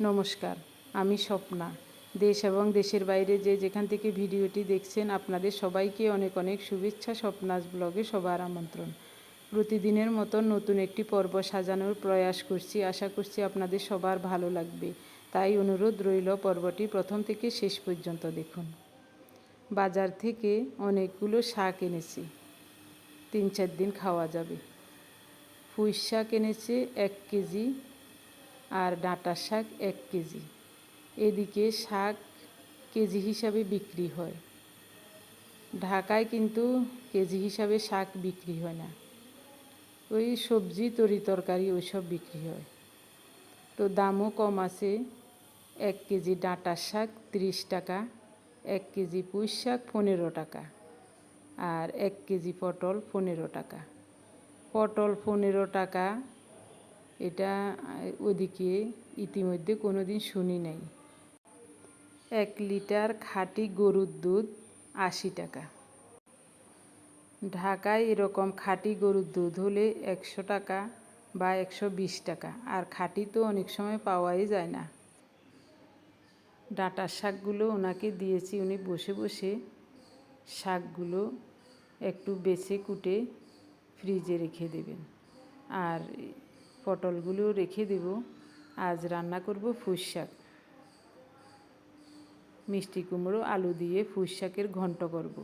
নমস্কার, আমি স্বপ্না। দেশ এবং দেশের বাইরে যে যেখান থেকে ভিডিওটি দেখছেন, আপনাদের সবাইকে অনেক অনেক শুভেচ্ছা, স্বপ্নাস ব্লগে সবার আমন্ত্রণ। প্রতিদিনের মতো নতুন একটি পর্ব সাজানোর প্রয়াস করছি। আশা করছি আপনাদের সবার ভালো লাগবে। তাই অনুরোধ রইল পর্বটি প্রথম থেকে শেষ পর্যন্ত দেখুন। বাজার থেকে অনেকগুলো শাক এনেছি। তিন চার দিন খাওয়া যাবে। পুঁই শাক এনেছে এক কেজি আর ডাঁটার শাক এক কেজি। এদিকে শাক কেজি হিসাবে বিক্রি হয়। ঢাকায় কিন্তু কেজি হিসাবে শাক বিক্রি হয় না। ওই সবজি, তরি তরকারি ওইসব বিক্রি হয়। তো দামও কম আছে। এক কেজি ডাঁটার শাক তিরিশ টাকা, এক কেজি পুঁই শাক পনেরো টাকা আর এক কেজি পটল পনেরো টাকা। পটল পনেরো টাকা এটা ওদিকে ইতিমধ্যে কোনো দিন শুনি নাই। এক লিটার খাঁটি গরুর দুধ আশি টাকা। ঢাকায় এরকম খাঁটি গরুর দুধ হলে একশো টাকা বা একশো বিশ টাকা, আর খাঁটি তো অনেক সময় পাওয়াই যায় না। ডাঁটার শাকগুলো ওনাকে দিয়েছি, উনি বসে বসে শাকগুলো একটু বেছে কুটে ফ্রিজে রেখে দেবেন। আর পটলগুলো রেখে দেব। আজ রান্না করব ফুস শাক। মিষ্টি কুমড়ো, আলু দিয়ে ফুস শাকের ঘন্ট করব।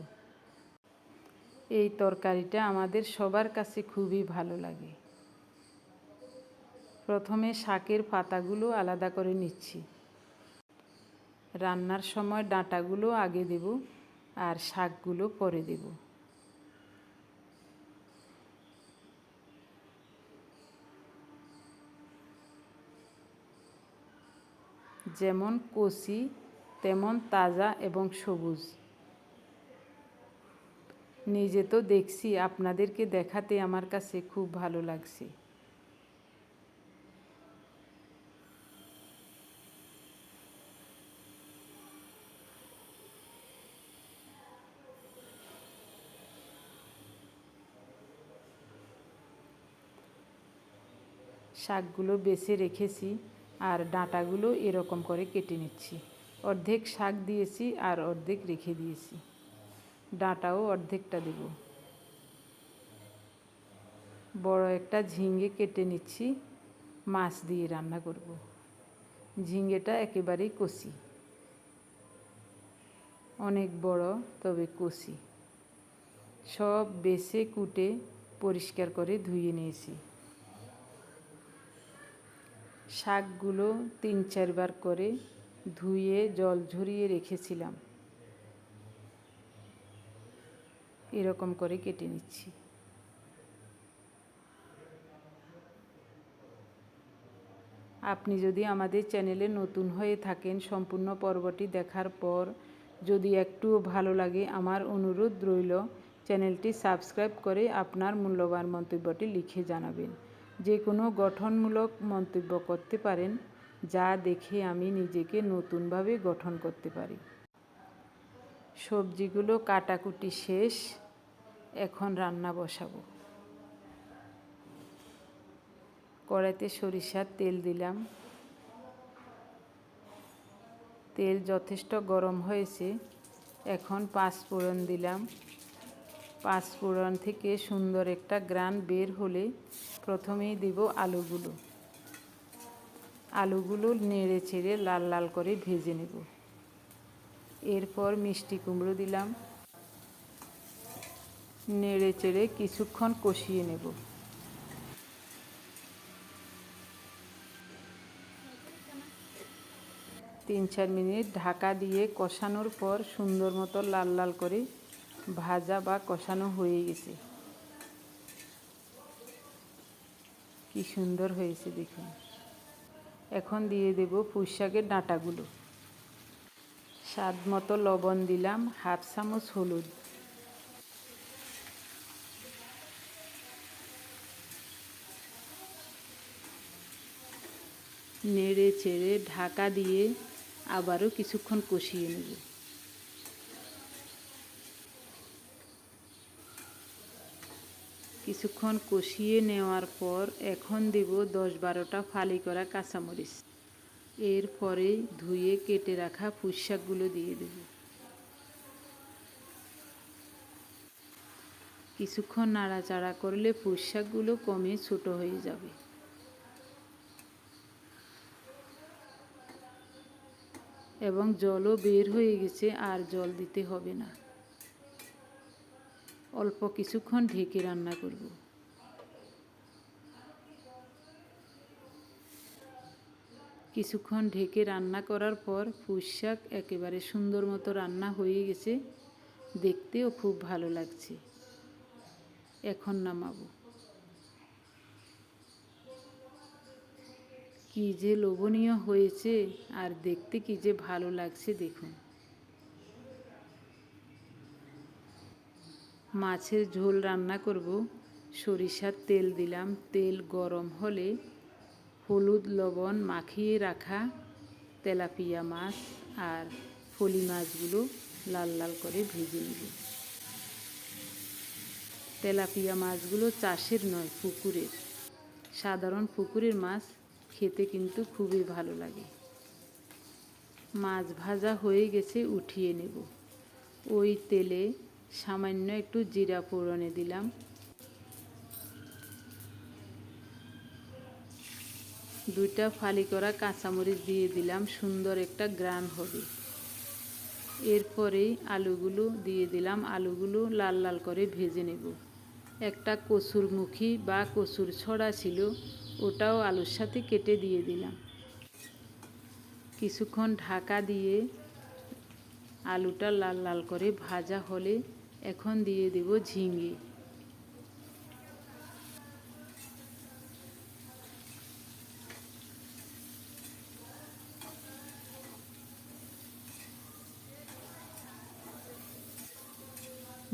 এই তরকারিটা আমাদের সবার কাছে খুবই ভালো লাগে। প্রথমে শাকের পাতাগুলো আলাদা করে নিচ্ছি। রান্নার সময় ডাঁটাগুলো আগে দেব আর শাকগুলো পরে দেবো। যেমন কচি, তেমন তাজা এবং সবুজ। নিজে তো দেখছি, আপনাদেরকে দেখাতে আমার কাছে খুব ভালো লাগছে। শাকগুলো বেছে রেখেছি। আর ডাঁটাগুলো এরকম করে কেটে নিচ্ছি। অর্ধেক শাক দিয়েছি আর অর্ধেক রেখে দিয়েছি। ডাঁটাও অর্ধেকটা দেব। বড় একটা ঝিঙ্গে কেটে নিচ্ছি, মাছ দিয়ে রান্না করব। ঝিঙ্গেটা একেবারেই কষি। অনেক বড়, তবে কষি। সব বেছে কুটে পরিষ্কার করে ধুয়ে নিয়েছি। শাকগুলো তিন চারবার করে ধুয়ে জল ঝরিয়ে রেখেছিলাম। এরকম করে কেটে নিচ্ছি। আপনি যদি আমাদের চ্যানেলে নতুন হয়ে থাকেন, সম্পূর্ণ পর্বটি দেখার পর যদি একটুও ভালো লাগে, আমার অনুরোধ রইল চ্যানেলটি সাবস্ক্রাইব করে আপনার মূল্যবান মন্তব্যটি লিখে জানাবেন। যে কোনো গঠনমূলক মন্তব্য করতে পারেন, যা দেখে আমি নিজেকে নতুনভাবে গঠন করতে পারি। সবজিগুলো কাটাকুটি শেষ, এখন রান্না বসাবো। কড়াইতে সরিষার তেল দিলাম। তেল যথেষ্ট গরম হয়েছে, এখন পাঁচ ফোড়ন দিলাম। পাঁচ ফোড়ন থেকে সুন্দর একটা গ্রান বের হলে প্রথমেই দেব আলুগুলো। আলুগুলো নেড়ে ছেড়ে লাল লাল করে ভেজে নেব। এরপর মিষ্টি কুমড়ো দিলাম। নেড়ে চেড়ে কিছুক্ষণ কষিয়ে নেব। তিন চার মিনিট ঢাকা দিয়ে কষানোর পর সুন্দর মতো লাল লাল করে ভাজা বা কষানো হয়ে গেছে। কি সুন্দর হয়েছে দেখুন। এখন দিয়ে দেব পুঁই শাকের ডাঁটাগুলো। স্বাদ মতো লবণ দিলাম, হাফ চামচ হলুদ। নেড়ে চেড়ে ঢাকা দিয়ে আবারও কিছুক্ষণ কষিয়ে নেব। কিছুক্ষণ কষিয়ে নেওয়ার পর এখন দেব দশ বারোটা ফালি করা কাঁচামরিচ। এরপরে ধুয়ে কেটে রাখা পুঁইশাকগুলো দিয়ে দেব। কিছুক্ষণ নাড়াচাড়া করলে পুঁইশাকগুলো কমে ছোট হয়ে যাবে। এবং জলও বের হয়ে গেছে, আর জল দিতে হবে না। অল্প কিছুক্ষণ ঢেকে রান্না করব। কিছুক্ষণ ঢেকে রান্না করার পর পুঁইশাক একেবারে সুন্দর মতো রান্না হয়ে গেছে। দেখতেও খুব ভালো লাগছে। এখন নামাবো। কি যে লোভনীয় হয়েছে আর দেখতে কি যে ভালো লাগছে দেখুন। মাছের ঝোল রান্না করব। সরিষার তেল দিলাম। তেল গরম হলে হলুদ লবণ মাখিয়ে রাখা তেলাপিয়া মাছ আর ফলি মাছগুলো লাল লাল করে ভেজে নেব। তেলাপিয়া মাছগুলো চাষের নয়, পুকুরের। সাধারণ পুকুরের মাছ খেতে কিন্তু খুবই ভালো লাগে। মাছ ভাজা হয়ে গেছে, উঠিয়ে নেব। ওই তেলে সামান্য একটু জিরা ফোড়নে দিলাম। দুইটা ফালি করা কাঁচামরিচ দিয়ে দিলাম, সুন্দর একটা গ্রান হবে। এরপরেই আলুগুলো দিয়ে দিলাম, আলুগুলো লাল লাল করে ভেজে নেব। একটা কচুর মুখী বা কচুর ছড়া ছিল, ওটাও আলুর সাথে কেটে দিয়ে দিলাম। কিছুক্ষণ ঢাকা দিয়ে আলুটা লাল লাল করে ভাজা হলে এখন দিয়ে দেব ঝিঙে।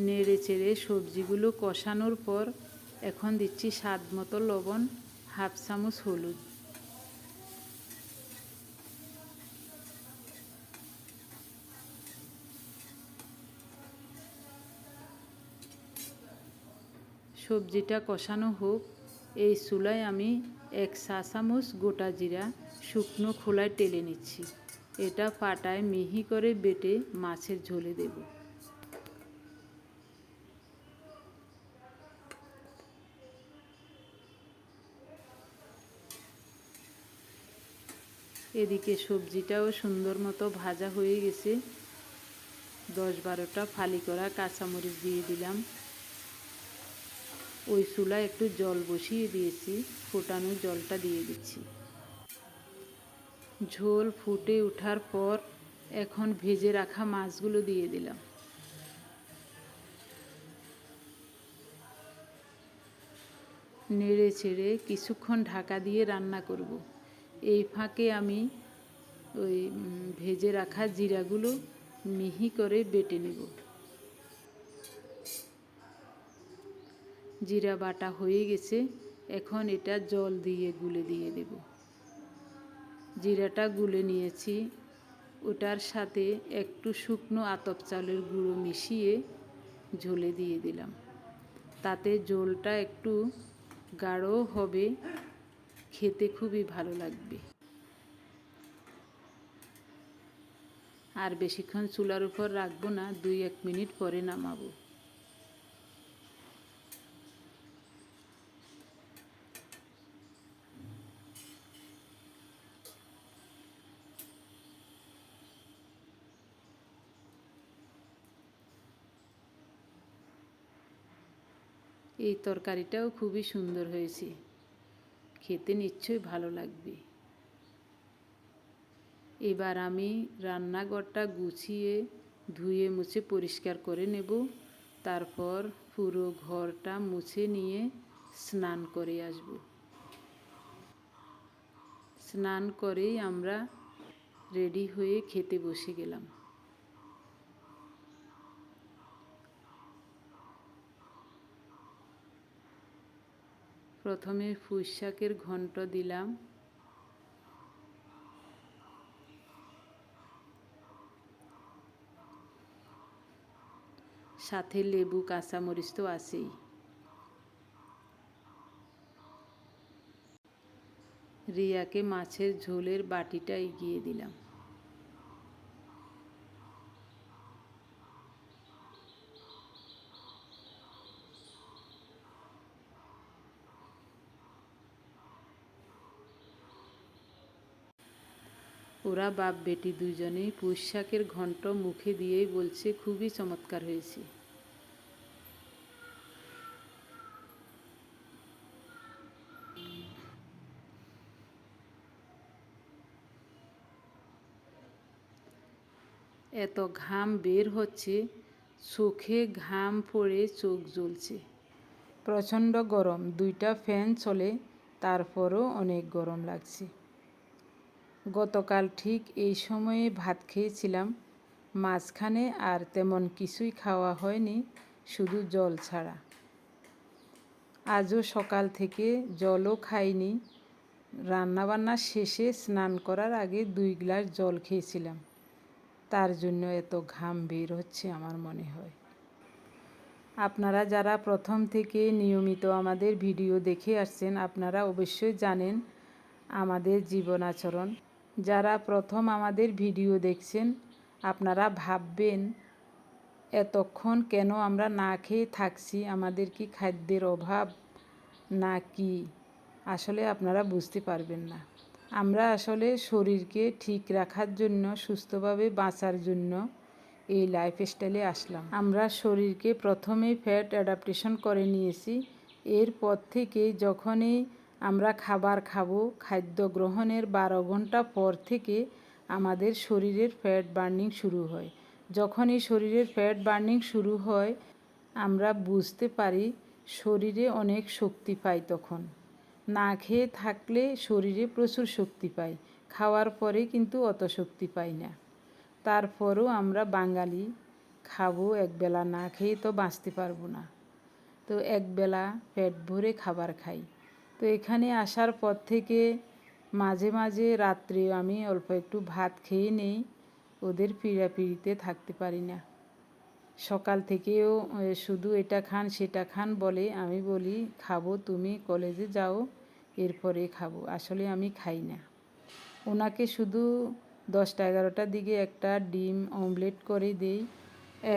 নেড়ে চেড়ে সবজিগুলো কষানোর পর এখন দিচ্ছি স্বাদ মতো লবণ, হাফ চামচ হলুদ। সবজিটা কষানো হোক, এই চুলায় আমি এক চা চামচ গোটা জিরা শুকনো খোলায় টেলে নিচ্ছি। এটা পাটায় মিহি করে বেটে মাছের ঝোলে দেব। এদিকে সবজিটাও সুন্দর মতো ভাজা হয়ে গেছে। দশ বারোটা ফালি করা কাঁচামরিচ দিয়ে দিলাম। ওই চুলায় একটু জল বসিয়ে দিয়েছি, ফোটানো জলটা দিয়ে দিচ্ছি। ঝোল ফুটে ওঠার পর এখন ভেজে রাখা মাছগুলো দিয়ে দিলাম। নেড়ে ছেড়ে কিছুক্ষণ ঢাকা দিয়ে রান্না করব। এই ফাঁকে আমি ওই ভেজে রাখা জিরাগুলো মিহি করে বেটে নেব। জিরা বাটা হয়ে গেছে, এখন এটা জল দিয়ে গুলে দিয়ে দেব। জিরাটা গুলে নিয়েছি, ওটার সাথে একটু শুকনো আতপ চালের গুঁড়ো মিশিয়ে ঝোলে দিয়ে দিলাম। তাতে ঝোলটা একটু গাঢ় হবে, খেতে খুবই ভালো লাগবে। আর বেশিক্ষণ চুলার উপর রাখব না, দুই এক মিনিট পরে নামাবো। এই তরকারিটাও খুবই সুন্দর হয়েছে। খেতে নিশ্চয়ই ভালো লাগবে। এবার আমি রান্নাঘরটা গুছিয়ে, ধুয়ে, মুছে পরিষ্কার করে নেব। তারপর পুরো ঘরটা মুছে নিয়ে স্নান করে আসব। স্নান করেই আমরা রেডি হয়ে খেতে বসে গেলাম। প্রথমে পুঁই শাকের ঘন্ট দিলাম। সাথে লেবু, কাঁচামরিচ তো আছেই। রিয়াকে মাছের ঝোলের বাটিটা এগিয়ে দিলাম। ওরা বাপ বেটি দুজনেই পুঁই শাকের ঘন্ট মুখে দিয়েই বলছে, খুবই চমৎকার হয়েছে। এত ঘাম বের হচ্ছে, চোখে ঘাম পড়ে চোখ জ্বলছে। প্রচণ্ড গরম, দুইটা ফ্যান চলে, তারপরও অনেক গরম লাগছে। গতকাল ঠিক এই সময়ে ভাত খেয়েছিলাম। মাঝখানে আর তেমন কিছুই খাওয়া হয়নি, শুধু জল ছাড়া। আজও সকাল থেকে জলও খাইনি। রান্নাবান্না শেষে স্নান করার আগে দুই গ্লাস জল খেয়েছিলাম। তার জন্য এত ঘাম বের হচ্ছে আমার মনে হয়। আপনারা যারা প্রথম থেকে নিয়মিত আমাদের ভিডিও দেখে আসছেন, আপনারা অবশ্যই জানেন আমাদের জীবন আচরণ যারা প্রথম আমাদের ভিডিও দেখছেন, আপনারা ভাববেন, এতক্ষণ কেন আমরা না খেয়ে থাকছি? আমাদের কি খাদ্যের অভাব না কি? আসলে আপনারা বুঝতে পারবেন না। আমরা আসলে শরীরকে ঠিক রাখার জন্য, সুস্থভাবে বাঁচার জন্য এই লাইফস্টাইলে আসলাম। আমরা শরীরকে প্রথমেই ফ্যাট অ্যাডাপ্টেশন করে নিয়েছি। এরপর থেকে যখনই আমরা খাবার খাব, খাদ্য গ্রহণের বারো ঘণ্টা পর থেকে আমাদের শরীরের ফ্যাট বার্নিং শুরু হয়। যখনই শরীরের ফ্যাট বার্নিং শুরু হয়, আমরা বুঝতে পারি শরীরে অনেক শক্তি পাই তখন। না খেয়ে থাকলে শরীরে প্রচুর শক্তি পাই, খাওয়ার পরে কিন্তু অত শক্তি পাই না। তারপরও আমরা বাঙালি, খাব একবেলা, না খেয়ে তো বাঁচতে পারব না। তো একবেলা পেট ভরে খাবার খাই। তো এখানে আসার পর থেকে মাঝে মাঝে রাত্রে আমি অল্প একটু ভাত খেয়ে নেই, ওদের পিড়াপিড়িতে থাকতে পারি না। সকাল থেকেও শুধু এটা খান, সেটা খান বলে আমি বলি, খাব তুমি, কলেজে যাও, এরপরে খাব। আসলে আমি খাই না। ওনাকে শুধু দশটা এগারোটার দিকে একটা ডিম অমলেট করে দেই,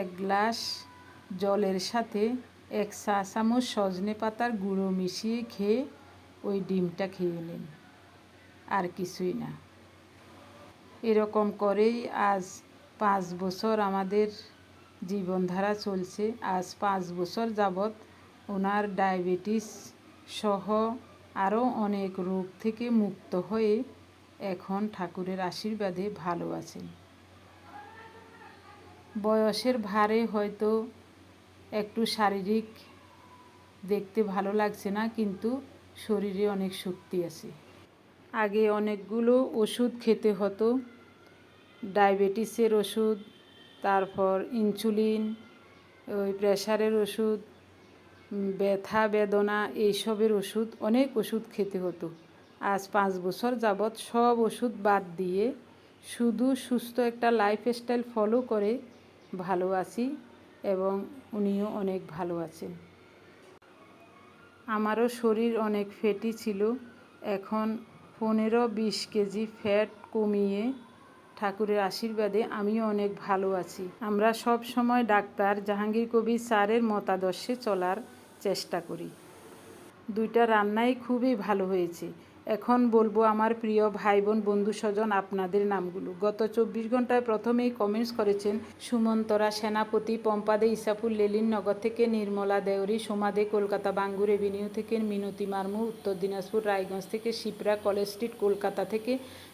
এক গ্লাস জলের সাথে, এক চা চামচ সজনে পাতার গুঁড়ো মিশিয়ে খেয়ে ওই ডিমটা খেয়ে নেন। আর কিছুই না। এরকম করেই আজ পাঁচ বছর আমাদের জীবনধারা চলছে। আজ পাঁচ বছর যাবৎ ওনার ডায়াবেটিস সহ আরও অনেক রোগ থেকে মুক্ত হয়ে এখন ঠাকুরের আশীর্বাদে ভালো আছেন। বয়সের ভারে হয়তো একটু শারীরিক দেখতে ভালো লাগছে না, কিন্তু শরীরে অনেক শক্তি আছে। আগে অনেকগুলো ওষুধ খেতে হতো। ডায়াবেটিসের ওষুধ, তারপর ইনসুলিন, ওই প্রেশারের ওষুধ ব্যথা, বেদনা এইসবের ওষুধ, অনেক ওষুধ খেতে হতো। আজ পাঁচ বছর যাবৎ সব ওষুধ বাদ দিয়ে শুধু সুস্থ একটা লাইফস্টাইল ফলো করে ভালো আছি এবং উনিও অনেক ভালো আছেন। আমারও শরীর অনেক ফেটি ছিল। এখন পনেরো বিশ কেজি ফ্যাট কমিয়ে ঠাকুরের আশীর্বাদে আমিও অনেক ভালো আছি। আমরা সব সময় ডাক্তার, জাহাঙ্গীর কবির স্যারের মতাদর্শে চলার চেষ্টা করি। দুইটা রান্নাই খুবই ভালো হয়েছে। এখন বলব আমার প্রিয় ভাই বোন বন্ধু স্বজন আপনাদের নামগুলো। গত চব্বিশ ঘন্টায় প্রথমেই কমেন্টস করেছেন সুমন্তরা সেনাপতি পম্পাদে ইসাপুর লেলিন নগর থেকে নির্মলা দেওরি সোমাদে কলকাতা, বাঙ্গুর এভিনিউ থেকে মিনতি মার্মু, উত্তর দিনাজপুর রায়গঞ্জ থেকে শিপ্রা, কলেজ স্ট্রিট কলকাতা থেকে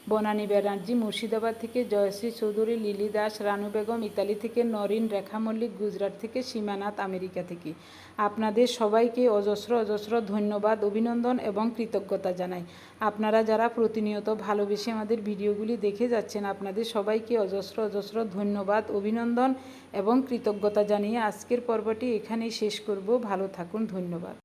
বনানী ব্যানার্জি, মুর্শিদাবাদ থেকে জয়শ্রী চৌধুরী, লিলি দাস, রানু বেগম, ইতালি থেকে নরিন রেখা মল্লিক গুজরাট থেকে সীমানাথ আমেরিকা থেকে। আপনাদের সবাইকে অজস্র অজস্র ধন্যবাদ, অভিনন্দন এবং কৃতজ্ঞতা জানাই। আপনারা যারা প্রতিনিয়ত ভালোবেসে আমাদের ভিডিওগুলি দেখে যাচ্ছেন, আপনাদের সবাইকে অজস্র অজস্র ধন্যবাদ, অভিনন্দন এবং কৃতজ্ঞতা জানিয়ে আজকের পর্বটি এখানেই শেষ করব। ভালো থাকুন, ধন্যবাদ।